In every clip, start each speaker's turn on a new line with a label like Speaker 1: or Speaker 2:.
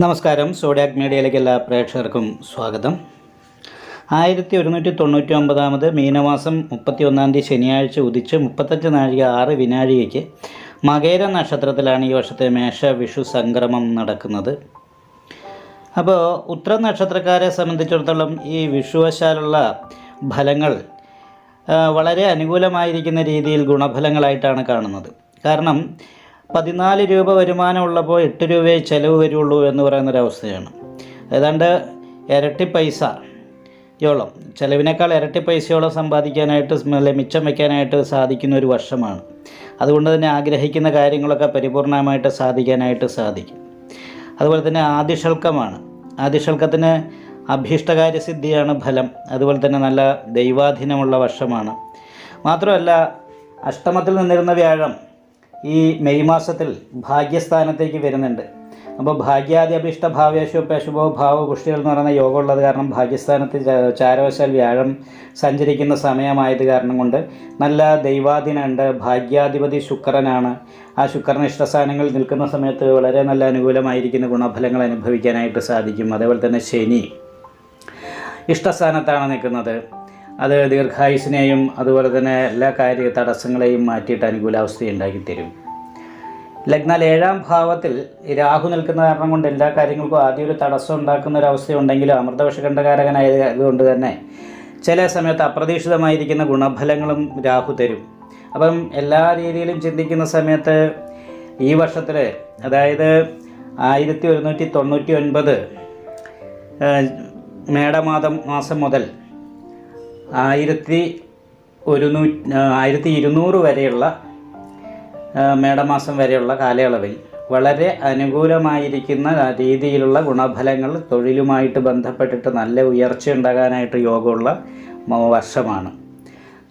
Speaker 1: നമസ്കാരം. സോഡിയാക് മീഡിയയിലേക്ക് എല്ലാ പ്രേക്ഷകർക്കും സ്വാഗതം. ആയിരത്തി ഒരുന്നൂറ്റി തൊണ്ണൂറ്റി ഒമ്പതാമത് മീനമാസം മുപ്പത്തി ഒന്നാം തീയതി ശനിയാഴ്ച ഉദിച്ച് മുപ്പത്തഞ്ച് നാഴിക ആറ് വിനാഴികയ്ക്ക് മകേര നക്ഷത്രത്തിലാണ് ഈ വർഷത്തെ മേഷ വിഷു സംക്രമം നടക്കുന്നത്. അപ്പോൾ ഉത്തര നക്ഷത്രക്കാരെ സംബന്ധിച്ചിടത്തോളം ഈ വിഷുവശാലുള്ള ഫലങ്ങൾ വളരെ അനുകൂലമായിരിക്കുന്ന രീതിയിൽ ഗുണഫലങ്ങളായിട്ടാണ് കാണുന്നത്. കാരണം പതിനാല് രൂപ വരുമാനമുള്ളപ്പോൾ എട്ട് രൂപയെ ചിലവ് വരുള്ളൂ എന്ന് പറയുന്നൊരവസ്ഥയാണ്. ഏതാണ്ട് ഇരട്ടി പൈസ യോളം. ചിലവിനേക്കാൾ ഇരട്ടി പൈസയോളം സമ്പാദിക്കാനായിട്ട് അല്ലെ മിച്ചം വയ്ക്കാനായിട്ട് സാധിക്കുന്ന ഒരു വർഷമാണ്. അതുകൊണ്ട് തന്നെ ആഗ്രഹിക്കുന്ന കാര്യങ്ങളൊക്കെ പരിപൂർണമായിട്ട് സാധിക്കാനായിട്ട് സാധിക്കും. അതുപോലെ തന്നെ ആദിഷൽക്കമാണ് ആദിഷൽക്കത്തിന് അഭീഷ്ടകാര്യ അഭീഷ്ടകാര്യസിദ്ധിയാണ് ഫലം. അതുപോലെ തന്നെ നല്ല ദൈവാധീനമുള്ള വർഷമാണ്. മാത്രമല്ല അഷ്ടമത്തിൽ നിന്നിരുന്ന വ്യാഴം ഈ മെയ് മാസത്തിൽ ഭാഗ്യസ്ഥാനത്തേക്ക് വരുന്നുണ്ട്. അപ്പോൾ ഭാഗ്യാദി അഭിഷ്ട ഭാവേശു ഭാവപുഷ്ടികൾ ഭാവ പുഷ്ടികൾ എന്ന് പറയുന്ന യോഗം ഉള്ളത് കാരണം ഭാഗ്യസ്ഥാനത്ത് ചാരവശാൽ വ്യാഴം സഞ്ചരിക്കുന്ന സമയമായത് കാരണം കൊണ്ട് നല്ല ദൈവാധീനമുണ്ട്. ഭാഗ്യാധിപതി ശുക്രനാണ്. ആ ശുക്രൻ ഇഷ്ടസ്ഥാനങ്ങളിൽ നിൽക്കുന്ന സമയത്ത് വളരെ നല്ല അനുകൂലമായിരിക്കുന്ന ഗുണഫലങ്ങൾ അനുഭവിക്കാനായിട്ട് സാധിക്കും. അതേപോലെ തന്നെ ശനി ഇഷ്ടസ്ഥാനത്താണ് നിൽക്കുന്നത്. അത് ദീർഘായുസിനെയും അതുപോലെ തന്നെ എല്ലാ കാര്യ തടസ്സങ്ങളെയും മാറ്റിയിട്ട് അനുകൂലാവസ്ഥ ഉണ്ടാക്കി തരും ലഗ്നാൽ ഏഴാം ഭാവത്തിൽ രാഹു നിൽക്കുന്ന കാരണം കൊണ്ട് എല്ലാ കാര്യങ്ങൾക്കും ആദ്യം ഒരു തടസ്സം ഉണ്ടാക്കുന്ന ഒരു അവസ്ഥയുണ്ടെങ്കിലും അമൃതവിഷകണ്ഠകാരകനായത് തന്നെ ചില സമയത്ത് അപ്രതീക്ഷിതമായിരിക്കുന്ന ഗുണഫലങ്ങളും രാഹു തരും. അപ്പം എല്ലാ രീതിയിലും ചിന്തിക്കുന്ന സമയത്ത് ഈ വർഷത്തിൽ അതായത് ആയിരത്തി ഒരുന്നൂറ്റി തൊണ്ണൂറ്റി ഒൻപത് മേടമാതം മാസം മുതൽ ആയിരത്തി ഒരുന്നൂ ആയിരത്തി ഇരുന്നൂറ് വരെയുള്ള മേടമാസം വരെയുള്ള കാലയളവിൽ വളരെ അനുകൂലമായിരിക്കുന്ന രീതിയിലുള്ള ഗുണഫലങ്ങൾ തൊഴിലുമായിട്ട് ബന്ധപ്പെട്ടിട്ട് നല്ല ഉയർച്ച ഉണ്ടാകാനായിട്ട് യോഗമുള്ള വർഷമാണ്.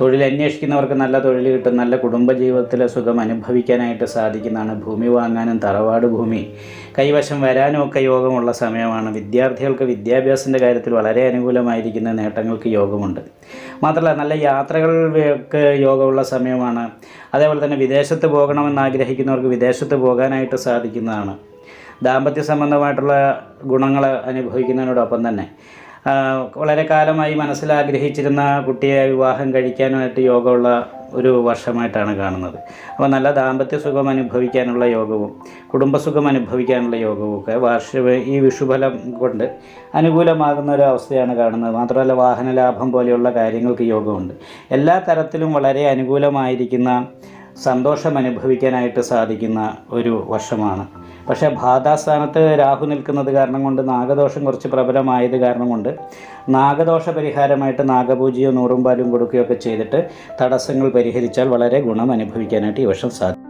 Speaker 1: തൊഴിൽ അന്വേഷിക്കുന്നവർക്ക് നല്ല തൊഴിൽ കിട്ടും നല്ല കുടുംബജീവിതത്തിലെ സുഖം അനുഭവിക്കാനായിട്ട് സാധിക്കുന്നതാണ്. ഭൂമി വാങ്ങാനും തറവാട് ഭൂമി കൈവശം വരാനും ഒക്കെ യോഗമുള്ള സമയമാണ്. വിദ്യാർത്ഥികൾക്ക് വിദ്യാഭ്യാസത്തിന്റെ കാര്യത്തിൽ വളരെ അനുകൂലമായിരിക്കുന്ന നേട്ടങ്ങൾക്ക് യോഗമുണ്ട്. മാത്രമല്ല നല്ല യാത്രകൾക്ക് യോഗമുള്ള സമയമാണ്. അതേപോലെ തന്നെ വിദേശത്ത് പോകണമെന്ന് ആഗ്രഹിക്കുന്നവർക്ക് വിദേശത്ത് പോകാനായിട്ട് സാധിക്കുന്നതാണ്. ദാമ്പത്യ സംബന്ധമായിട്ടുള്ള ഗുണങ്ങൾ അനുഭവിക്കുന്നതിനോടൊപ്പം തന്നെ വളരെ കാലമായി മനസ്സിൽ ആഗ്രഹിച്ചിരുന്ന കുട്ടിയെ വിവാഹം കഴിക്കാനായിട്ട് യോഗമുള്ള ഒരു വർഷമായിട്ടാണ് കാണുന്നത്. അപ്പോൾ നല്ല ദാമ്പത്യ സുഖം അനുഭവിക്കാനുള്ള യോഗവും കുടുംബസുഖം അനുഭവിക്കാനുള്ള യോഗവും ഒക്കെ വാർഷിക ഈ വിഷുഫലം കൊണ്ട് അനുകൂലമാകുന്ന ഒരു അവസ്ഥയാണ് കാണുന്നത്. മാത്രമല്ല വാഹന ലാഭം പോലെയുള്ള കാര്യങ്ങൾക്ക് യോഗമുണ്ട്. എല്ലാ തരത്തിലും വളരെ അനുകൂലമായിരിക്കുന്ന സന്തോഷം അനുഭവിക്കാനായിട്ട് സാധിക്കുന്ന ഒരു വർഷമാണ്. പക്ഷേ ബാധാസ്ഥാനത്ത് രാഹു നിൽക്കുന്നത് കാരണം കൊണ്ട് നാഗദോഷം കുറച്ച് പ്രബലമായത് കാരണം കൊണ്ട് നാഗദോഷ പരിഹാരമായിട്ട് നാഗപൂജയോ നൂറും പാലും കൊടുക്കുകയോ ഒക്കെ ചെയ്തിട്ട് തടസ്സങ്ങൾ പരിഹരിച്ചാൽ വളരെ ഗുണം അനുഭവിക്കാനായിട്ട് ഈ വർഷം സാധിക്കും.